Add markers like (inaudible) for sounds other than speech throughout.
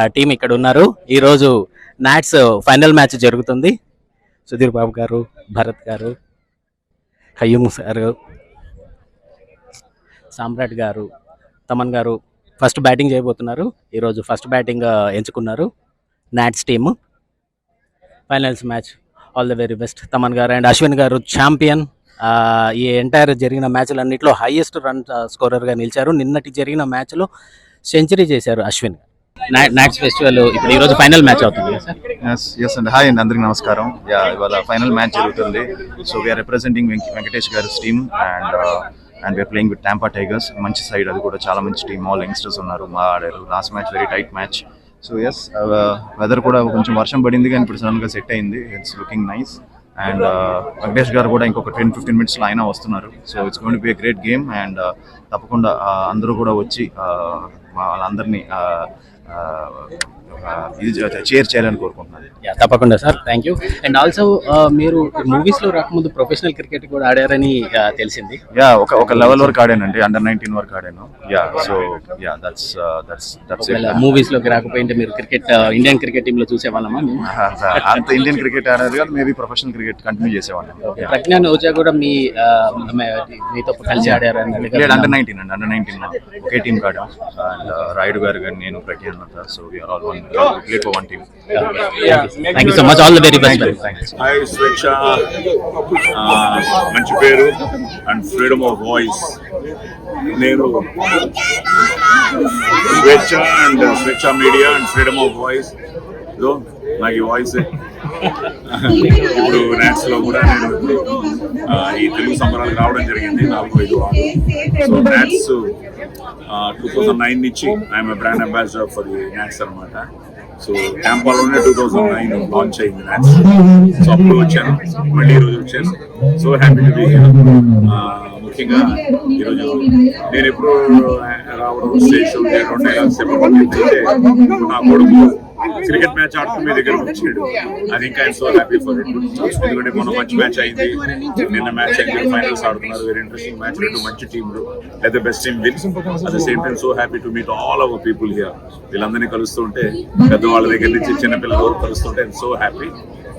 ఆ టీం ఇక్కడ ఉన్నారు. ఈరోజు నాట్స్ ఫైనల్ మ్యాచ్ జరుగుతుంది. సుధీర్ బాబు గారు భరత్ గారు హయ్యూమ్ గారు సామ్రాట్ గారు తమన్ గారు ఫస్ట్ బ్యాటింగ్ చేయబోతున్నారు. ఈరోజు ఫస్ట్ బ్యాటింగ్ ఎంచుకున్నారు NATS team finals match all the very best Thaman garu and Ashwin గారు ఛాంపియన్ ఈ ఎంటైర్ జరిగిన మ్యాచ్లన్నింటిలో హైయెస్ట్ రన్ స్కోరర్గా నిలిచారు. నిన్నటి జరిగిన మ్యాచ్లో సెంచరీ చేశారు అశ్విన్. నాట్స్ ఫెస్టివల్ ఇప్పుడు ఈరోజు ఫైనల్ మ్యాచ్ అవుతుంది ఎస్ ఎస్ అండి హాయ్ అండి అందరికి నమస్కారం. యా ఇవాళ ఫైనల్ మ్యాచ్ జరుగుతుంది. So we are representing Venkatesh గారి team and and we are playing with Tampa Tigers మంచి సైడ్ అది కూడా చాలా మంచి టీమ్ ఆల్ యంగ్స్టర్స్ ఉన్నారు. మా ఆడారు. Last match very tight match so yes weather కూడా కొంచెం వర్షం పడింది కానీ ఇప్పుడు సడన్గా సెట్ అయింది. It's looking nice and Venkatesh uh, garu కూడా ఇంకొక టెన్ ఫిఫ్టీన్ మినిట్స్లో అయినా వస్తున్నారు. So it's gonna be great game and తప్పకుండా uh, అందరూ కూడా వచ్చి uh, వాళ్ళందరినీ చేర్ చేయాలని కోరుకుంటున్నాను. తప్పకుండా sir. Thank you and also మీరు మూవీస్లో రాకముందు ప్రొఫెషనల్ క్రికెట్ కూడా ఆడారని తెలిసింది. యా ఒక ఒక లెవెల్ వరకు ఆడానండి. అండర్ నైన్టీన్ వరకు ఆడాను. Yeah so yeah that's that's that's మూవీస్లోకి రాకపోయింటే మీరు క్రికెట్ ఇండియన్ క్రికెట్ టీమ్లో చూసేవాళ్ళమా (laughs) అంత ఇండియన్ క్రికెట్ ఆడారు కాదు మేబీ ప్రొఫెషనల్ క్రికెట్ కంటిన్యూ చేసేవాడిని. ప్రజ్ఞాన్ ఓజా కూడా మీ మీతో కలిసి ఆడారని లేదు అండర్ నైన్టీన్ అండి అండర్ నైన్టీన్ ఒకే టీం కాడాం అండ్ రాయుడు గారు కానీ నేను ప్రజ్ఞాన్ అంతా so we are all one played for one team thank you so much all the very best hi Swecha ఆ, మంచి పేరు అండ్ ఫ్రీడమ్ ఆఫ్ వాయిస్ నేను Swecha and Swecha media and freedom of voice నాకు ఈ voice. ఇప్పుడు న్యాట్స్లో కూడా నేను ఇప్పుడు ఈ తెలుగు సంబరాలు రావడం జరిగింది నాలుగు ఐదు so NATS two thousand nine నుంచి I'm brand ambassador for the NATS అనమాట సో క్యాంపాలోనే టూ థౌజండ్ నైన్ లాంచ్ అయింది న్యాక్స్ సో అప్పుడు వచ్చాను మళ్ళీ ఈరోజు వచ్చాను. సో హ్యాపీ టు బీ ముఖ్యంగా ఈరోజు నేను ఎప్పుడు రావడం స్టేజ్ షో చేయడం డైలాగ్స్ నా కొడుకు క్రికెట్ మ్యాచ్ ఆడుతూ మీ దగ్గరకు వచ్చాడు. అది ఇంకా సో హ్యాపీ ఫర్ ఇట్ ఎందుకంటే మొన్న మంచి మ్యాచ్ అయింది. నిన్న మ్యాచ్ అయింది ఫైనల్స్ ఆడుతున్నారు వెరీ ఇంట్రెస్టింగ్ మ్యాచ్. రెండు మంచి టీంలు. అయితే best team wins at the same time so happy to meet all our people here వీళ్ళందరినీ కలుస్తుంటే పెద్దవాళ్ళ దగ్గర నుంచి చిన్న పిల్లల వరకు కలుస్తుంటే so happy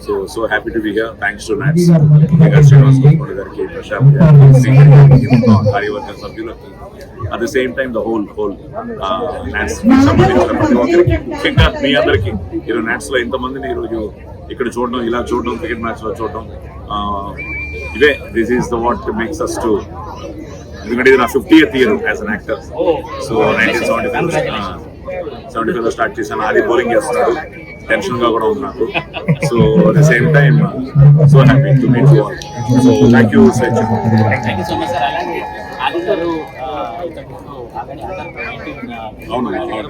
so so happy to be here thanks to NATS Srinivas Gopal గారికి ప్రశాంత్ గారికి కార్యవర్గ సభ్యులకి at the same time the whole whole NATS సంబంధించిన ప్రతి ఒక్కరికి ముఖ్యంగా మీ అందరికి ఈరోజు నాట్స్లో ఇంతమందిని ఈరోజు ఇక్కడ చూడడం ఇలా చూడడం క్రికెట్ మ్యాచ్లో చూడడం ఇవే this is the what makes us to ఎందుకంటే ఇది నా fifty eighth year as an actor so nineteen seventy five seventy ఫైవ్లో స్టార్ట్ చేశాను అది బౌలింగ్ చేస్తున్నాడు టెన్షన్గా కూడా ఉన్నాను so at the same time so happy to meet you so thank you Swecha thank you so much sir. అలాగే అవును, అవును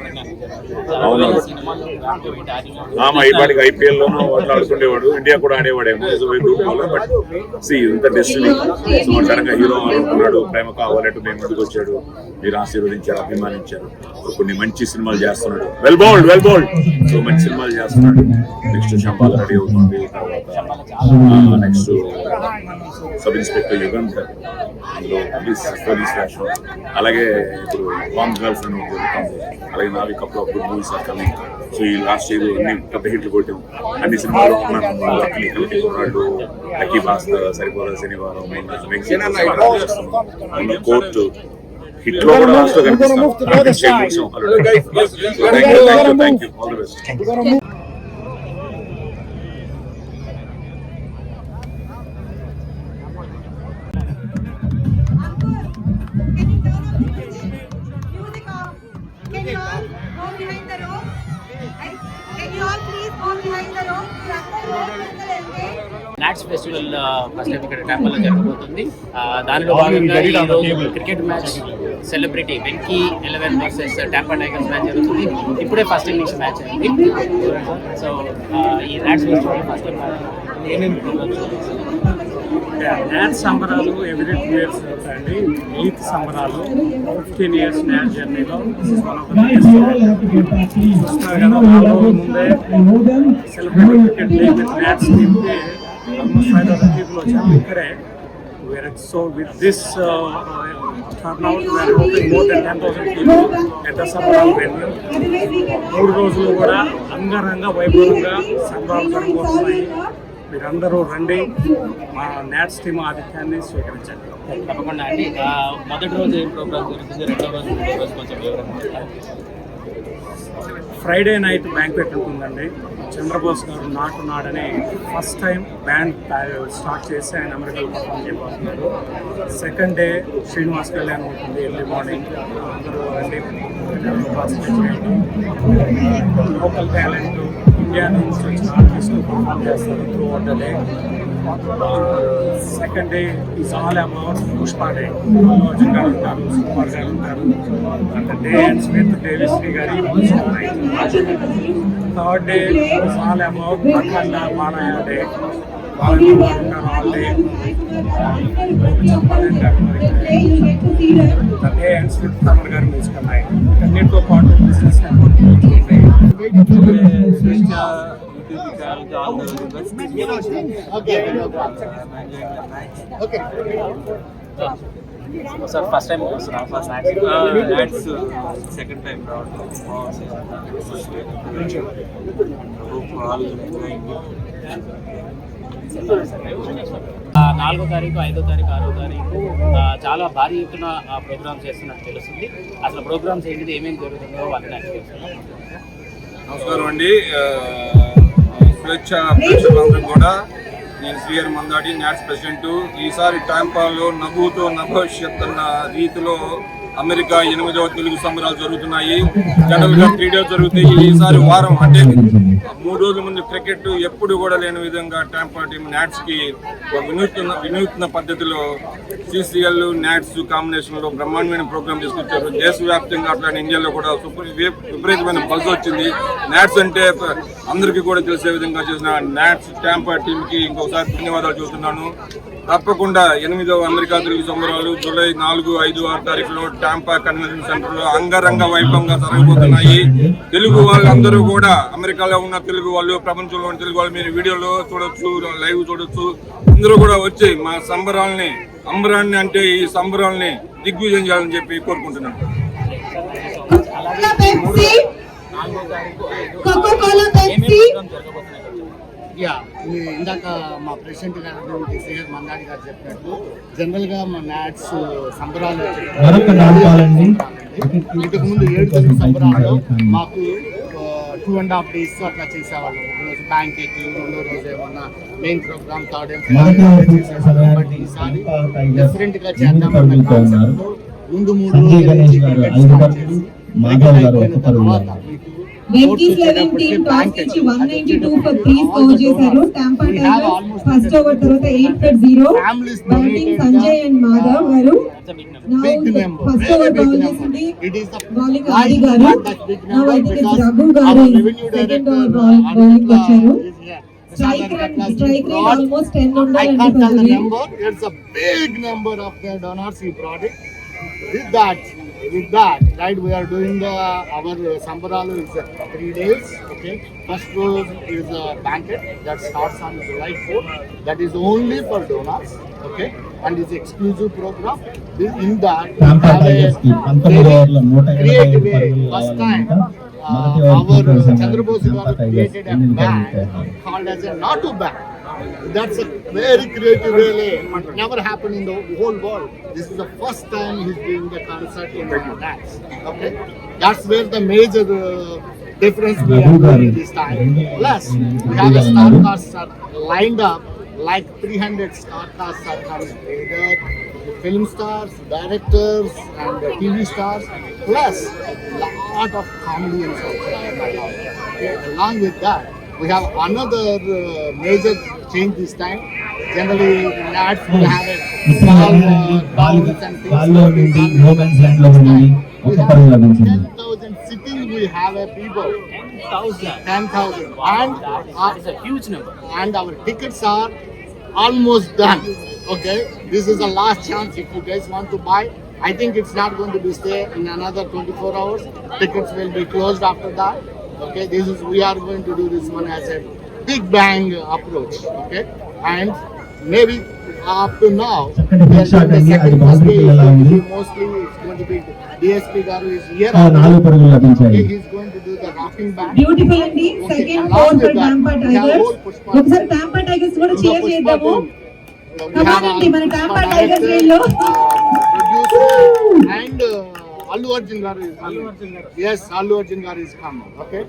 అవును. సినిమాలో రాకపోయింటే ఆది గారు ఆమె ఈ పాటికి ఐపీఎల్ లోనూ అట్లా ఆడుతుండేవాడు ఇండియా కూడా ఆడేవాడేమో. సో బట్ సి ఇంత డెస్టినీ సో సడన్గా హీరో అనుకున్నాడు. ప్రేమ కావాలంటూ మేము ముందుకు వచ్చాడు. మీరు ఆశీర్వదించారు అభిమానించారు. కొన్ని మంచి సినిమాలు చేస్తున్నాడు. Well bowled well bowled so మంచి సినిమాలు చేస్తున్నాడు. నెక్స్ట్ శంపాల రెడీ అవుతుంది. తర్వాత నెక్స్ట్ సబ్ ఇన్స్పెక్టర్ యుగంత్ అందులో పోలీస్ పోలీస్ వేషం అలాగే ఇప్పుడు బాంబ్ గర్ల్ ఫ్రెండ్ జరుగుతుంది అలాగే నావి కప్పులు అప్పుడు మూవీస్ ఆర్ కమింగ్ సో ఈ లాస్ట్ ఇయర్ అన్ని పెద్ద హిట్లు కొట్టాం. అన్ని సినిమాలు లక్లీ కలికి కుర్రాళ్ళు లక్కీ భాస్కర్ సరిపోల శనివారం వెంకటేశ్వర కోర్టు హిట్లో కూడా లాస్ట్లో కనిపిస్తాం. Thank you all the best go behind the rope? And Can you all please go behind the rope? NATS festival first time ఇక్కడ టెంపుల్లో జరగబోతుంది. ఆ, దానిలో భాగంగా ఈ రోజు cricket match celebrity Venky eleven versus temper tigers match జరుగుతుంది. ఇప్పుడే ఫస్ట్ ఇన్నింగ్స్ మ్యాచ్ అయింది. సో ఈ NATS festival first time dance సంబరాలు ఎవ్రీ టూ ఇయర్స్ జరుగుతాయండి ఈత్ సంబరాలు ఫిఫ్టీన్ ఇయర్స్ డ్యాన్స్ జర్నీలో చూస్తున్నారు కదా ముందే క్రికెట్ లీగ్ టీమ్కి ఆల్మోస్ట్ ఫైవ్ థౌసండ్ పీపుల్ వచ్చాము ఇక్కడే వేరే so with this turnout. We are hoping more than 10,000 people at the సంబరాలు venue. మూడు రోజులు కూడా అంగరంగ వైభవంగా సంబరాలు జరగబోతున్నాయి మీరందరూ రండి. మా నాట్స్ టీమ్ ఆతిథ్యాన్ని స్వీకరించండి. తప్పకుండా అండి. మొదటి రోజు ఏం ప్రోగ్రామ్ జరుగుతుంది రెండో రోజు మూడో రోజు కొంచెం వివరంగా? ఫ్రైడే నైట్ బ్యాంక్వెట్ ఉంటుందండి. చంద్రబోస్ గారు నాటు నాడని ఫస్ట్ టైం బ్యాండ్ స్టార్ట్ చేసి ఆయన అమెరికాలో పర్ఫామ్ చేయబోతున్నారు. సెకండ్ డే శ్రీనివాస్ కళ్యాణ్ ఉంటుంది ఎర్లీ మార్నింగ్ అందరూ రండి. పార్టిసిపేట్ చేయండి. లోకల్ టాలెంట్ ఇండియా నుంచి వచ్చిన ఆర్టిస్టులు పర్ఫామ్ చేస్తారు throughout the day second day is all about Pushpa day Allu Arjun garu ఉంటారు సుకుమార్ గారు ఉంటారు and day and with Devi Sri గారి third day is all about Akhanda Balayya day Balayya garu ఉంటారు all day the day ends with Thaman గారి musical night అన్నిటితో పాటు business sir first time వస్తున్నాం. First dance second time రావడం నాలుగో తారీఖు ఐదో తారీఖు ఆరో తారీఖు. ఆ, చాలా భారీ ఎత్తున ప్రోగ్రామ్స్ చేస్తున్నట్టు తెలుస్తుంది. అసలు ప్రోగ్రామ్స్ ఏంటిది ఏమేమి జరుగుతుందో వాళ్ళని తెలుసుకుందాం. నమస్కారం అండి. స్వేచ్ఛ ప్రేక్షకులందరం కూడా నేను శ్రీహరి మందాడి నాట్స్ ప్రెసిడెంట్. ఈసారి టైంపాలో నవ్వుతో నభవిష్యత్ అన్న రీతిలో అమెరికా ఎనిమిదవ తెలుగు సంబరాలు జరుగుతున్నాయి. జనరల్గా త్రీ డేస్ జరుగుతాయి. ఈసారి వారం అంటే మూడు రోజుల ముందు క్రికెట్ ఎప్పుడు కూడా లేని విధంగా ట్యాంపర్ టీమ్ నాట్స్కి ఒక వినూత్న వినూత్న పద్ధతిలో సిసిఎల్ నాట్స్ కాంబినేషన్లో బ్రహ్మాండమైన ప్రోగ్రామ్ తీసుకొచ్చారు. దేశవ్యాప్తంగా అట్లానే ఇండియాలో కూడా సూపర్ విపరీతమైన బజ్ వచ్చింది. నాట్స్ అంటే అందరికీ కూడా తెలిసే విధంగా చేసిన నాట్స్ ట్యాంపర్ టీమ్కి కి ఇంకొకసారి ధన్యవాదాలు చూస్తున్నాను తప్పకుండా ఎనిమిదవ అమెరికా తిరుగు సంబరాలు జూలై నాలుగు ఐదు ఆరు తారీఖులో టాంపా కన్వెన్షన్ సెంటర్లో అంగరంగ వైభవంగా జరగబోతున్నాయి. తెలుగు వాళ్ళందరూ కూడా అమెరికాలో ఉన్న తెలుగు వాళ్ళు ప్రపంచంలో ఉన్న తెలుగు వాళ్ళు మీరు వీడియోలో చూడొచ్చు లైవ్ చూడొచ్చు. అందరూ కూడా వచ్చి మా సంబరాల్ని అంబరాన్ని అంటే ఈ సంబరాల్ని దిగ్విజయం చేయాలని చెప్పి కోరుకుంటున్నాను Pepsi Coca Cola Pepsi yeah ఇందాక మా ప్రెసిడెంట్ గారు శ్రీహర్ మందాడి గారు చెప్పినట్టు జనరల్గా మా నాట్స్ సంబరాలు. ఇంతకు ముందు ఏడు తెలుగు సంబరాలు మాకు టూ అండ్ హాఫ్ డేస్ అట్లా చేసేవాళ్ళం ఒక రోజు బ్యాంకెట్ రెండో రోజు ఏమన్నా మెయిన్ ప్రోగ్రామ్ థర్డ్ చేసేవాళ్ళం బట్ ఈసారి డిఫరెంట్గా చేద్దామన్న కాన్సెప్ట్ ఉన్నారు. ముందు మూడు రోజుల తర్వాత. మీకు వెంకీ లెవెన్ టీమ్ టాస్ నుంచి one ninety two for three score చేశారు టాంపా టైగర్స్ ఫస్ట్ ఓవర్ తర్వాత eight for zero batting Sanjay and Madhav garu first over bowl. చేసింది bowling Adi garu Raghu garu second over uh, bowling వచ్చారు ten I ఉండాలండి. It's a big number of the donors he brought it. With that, with that, right, we are doing the, our uh, Sambaralu is three days, okay. First rose is a banquet that starts on July 4th. That is only for donors, okay. And it's exclusive program. This, in that, we have a creative way, first time. Uh, our Chandrabose created a band called as a not to band. That's a very creative way. Never happened in the whole world. This is the first time he's doing the concert in the. Okay, that's where the major uh, difference we doing this time. Plus, we have a star casts are lined up like 300 star casts are coming. Film stars, directors, and TV stars. Plus, a lot of comedians. Okay, along with that, we have another uh, major change this time. Generally, Nats will have a small uh, balls and things. గాల్లో నుండి like no that. Men's land లో నుండి We ఒక have పరుగు లభించింది 10,000 sitting, we have a people. Thousand 10,000. And, uh, huge number and our tickets are almost done. Okay, this is the last chance if you guys want to buy. I think it's not going to be stay in another 24 hours. Tickets will be closed after that. Okay, this is we are going to do this one as a big bang approach. Okay, and maybe up to now, చక్కటి we are fix shot doing the అయింది అది second first boundary day, ఎలా ఉంది mostly it's going to be DSP Garu is here. ఆ, నాలుగు పరుగులు లభించాయి Okay, he's going to do the rocking back. Beautiful అండి second four for Tampa Tigers ఒకసారి టాంపా టైగర్స్ కూడా చేర్ చేద్దాము కమానండి మన టాంపా టైగర్స్ వీళ్ళు and Alu Arjun Garu is coming. Yes, Alu Arjun Garu is coming. Okay.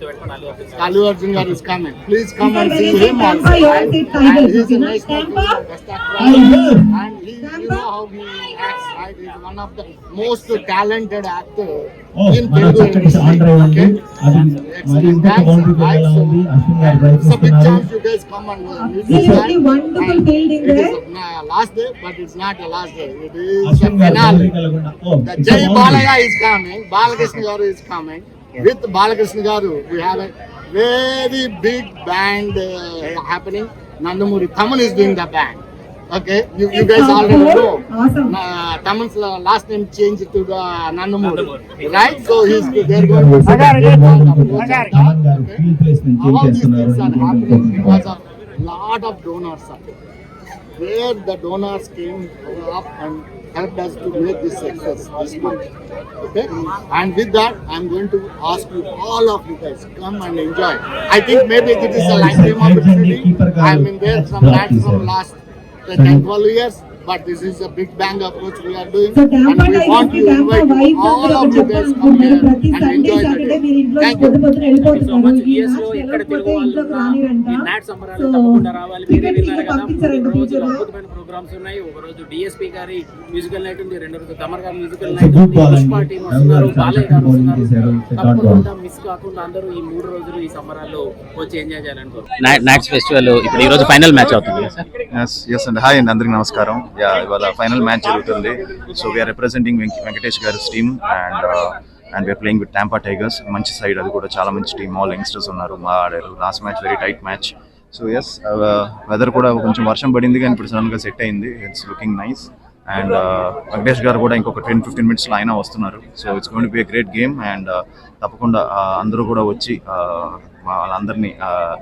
Alu Arjun Garu is coming. Please come and see him also. And, and he's a nice guy. And he, you. Talented actor ఓ in మన Telugu చక్కటి industry. On drive ఉంది Okay. అది మరి Excellent. ఇంకొక Thanks. Boundary Right, ఎలా so, ఉంది అశ్విన్ గారు It's a big ప్రయత్నిస్తున్నారు chance you guys come and uh, meet this Absolutely guy. wonderful And fielding it is there. a, uh, last day, but it's not the last day. It is the Ashwin గారు finale. Boundary కలగకుండా ఓ The it's a Jai boundary. Balaya is coming. Balakrishna Garu is coming. With Balakrishna Garu, we have a very big band uh, happening. Nandamuri Thaman is doing the band. Okay, you, you guys already know. Awesome. Uh, Thaman's uh, last name changed to the Nandamuri, right? So he's they're going to Thaman గారు field placement change all these చేస్తున్నారు things are happening because of lot of donors are there. where the donors came up and helped us to make this success this month. Okay, and with that, I'm going to ask you all of you guys come and enjoy. I think maybe it is a lifetime opportunity. I'm in there from that from last thank all viewers. But this is a big bang approach we are doing, so and we want to invite all of you guys come here and enjoy the day. Thank you. వెళ్ళిపోతున్నారు ఈ ES లో ఎక్కడ తెలుగు వాళ్ళు ఈ not సంబరాలు తప్పకుండా రావాలి. మీరే విన్నారు కదా? మూడు రోజులు అద్భుతమైన ప్రోగ్రామ్స్ ఉన్నాయి. ఒక రోజు డిఎస్పీ గారి మ్యూజికల్ నైట్ ఉంది. రెండు రోజులు తమర్ గారి మ్యూజికల్ నైట్ ఉంది. పుష్ప అండి. టీం రవి వస్తున్నారు. బాలయ్య గారు bowling వస్తున్నారు. తప్పకుండా మిస్ కాకుండా అందరూ ఈ మూడు రోజులు ఈ సంబరాల్లో వచ్చి ఎంజాయ్ చేయాలనుకోరు నాట్స్ ఫెస్టివల్ ఇప్పుడు ఈ రోజు ఫైనల్ మ్యాచ్ అవుతుంది సార్ ఎస్ ఎస్ అండి. హాయ్ అండి. అందరికి నమస్కారం. ఇవాళ ఫైనల్ మ్యాచ్ జరుగుతుంది. So we are representing Venkatesh గారి team and and we are playing with Tampa tigers మంచి సైడ్ అది కూడా. చాలా మంచి టీమ్ ఆల్ యంగ్స్టర్స్ ఉన్నారు. మా ఆడారు. Last match very tight match so yes weather కూడా కొంచెం వర్షం పడింది కానీ ఇప్పుడు సడన్గా సెట్ అయింది. It's looking nice and Venkatesh గారు కూడా ఇంకొక టెన్ ఫిఫ్టీన్ మినిట్స్లో ఆయన వస్తున్నారు. So it's gonna be a great game and తప్పకుండా uh, అందరూ కూడా వచ్చి uh, వాళ్ళందరినీ uh,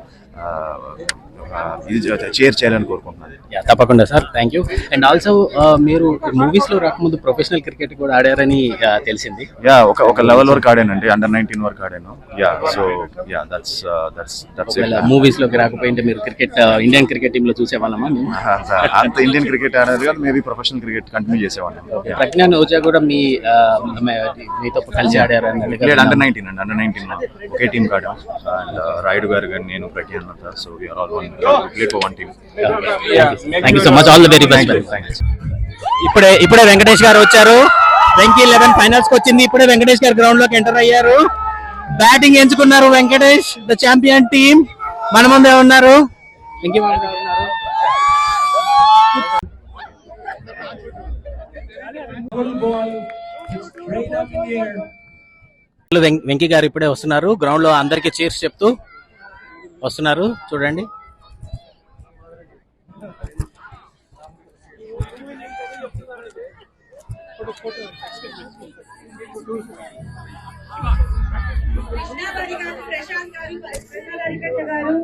చేర్ చేయాలని కోరుకుంటున్నాను. యా తప్పకుండా sir. Thank you and also మీరు మూవీస్లో రాకముందు ప్రొఫెషనల్ క్రికెట్ కూడా ఆడారని తెలిసింది. యా ఒక ఒక లెవెల్ వరకు ఆడానండి. అండర్ నైన్టీన్ వరకు ఆడాను. Yeah so yeah that's that's that's మూవీస్లోకి రాకపోయింటే మీరు క్రికెట్ ఇండియన్ క్రికెట్ టీమ్లో చూసేవాళ్ళమా అంత ఇండియన్ క్రికెట్ ఆడేది కాదు మేబీ ప్రొఫెషనల్ క్రికెట్ కంటిన్యూ చేసేవాడిని ప్రజ్ఞాన్ ఓజా కూడా మీ మీతో కలిసి ఆడారని లేదు అండర్ నైన్టీన్ అండి అండర్ నైన్టీన్ ఒకే టీం కాడ అండ్ రాయుడు గారు కానీ నేను ప్రజ్ఞాన్ అంతా so we are all one thank you so much all the very best ఇప్పుడే ఇప్పుడే వెంకటేష్ గారు వచ్చారు. వెంకీ లెవెన్ ఫైనల్స్కి వచ్చింది. ఇప్పుడే వెంకటేష్ గారు గ్రౌండ్లోకి ఎంటర్ అయ్యారు. బ్యాటింగ్ ఎంచుకున్నారు వెంకటేష్ ద ఛాంపియన్ టీమ్ మన ముందే ఉన్నారు. వెంకీ మామ గారు ఉన్నారు. వెం- వెంకీ గారు ఇప్పుడే వస్తున్నారు. గ్రౌండ్లో అందరికి చీర్స్ చెప్తూ వస్తున్నారు. చూడండి. ప్రశాంత్ గారు ప్రశ్నల గారు